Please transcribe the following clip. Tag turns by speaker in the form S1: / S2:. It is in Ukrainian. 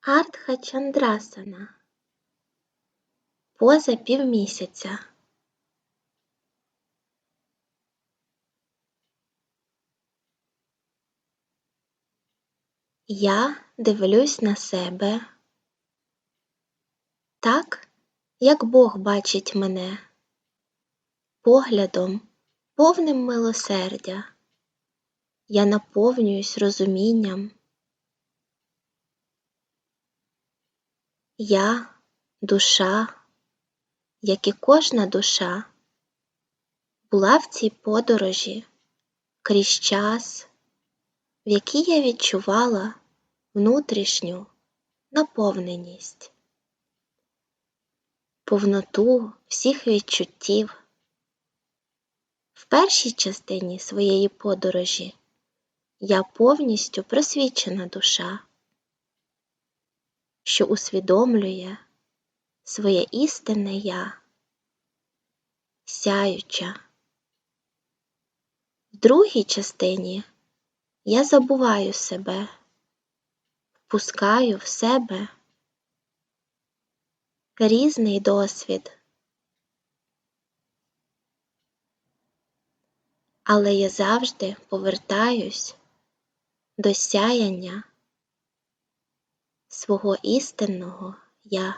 S1: Артха Чандрасана. Поза півмісяця. Я дивлюсь на себе так, як Бог бачить мене, поглядом, повним милосердя. Я наповнююсь розумінням. Я душа, як і кожна душа, була в цій подорожі крізь час, в якій я відчувала внутрішню наповненість, повноту всіх відчуттів. В першій частині своєї подорожі я повністю просвічена душа, що усвідомлює своє істинне я, сяюча. В другій частині я забуваю себе, впускаю в себе різний досвід. Але я завжди повертаюсь до сяяння свого істинного я.